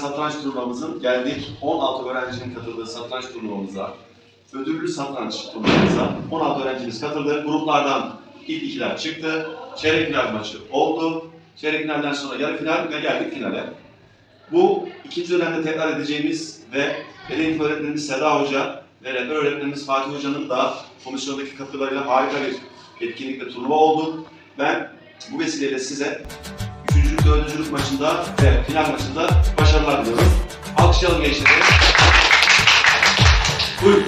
turnuvamızın geldik 16 öğrencinin katıldığı satranç turnuvamıza, ödüllü satranç turnuvamıza 16 öğrencimiz katıldı. Gruplardan ilk ikiler çıktı. Çeyrek final maçı oldu. Çeyrek finalden sonra yarı final ve geldik finale. Bu ikinci dönemde tekrar edeceğimiz ve beden eğitimi öğretmenimiz Seda Hoca ve rehber öğretmenimiz Fatih Hoca'nın da komisyondaki katkılarıyla harika bir etkinlik ve turnuva oldu. Ben bu vesileyle size üçüncülük, dördüncülük maçında ve final maçında başarılar diliyorum. Alkışlayalım gençleri. Buyurun.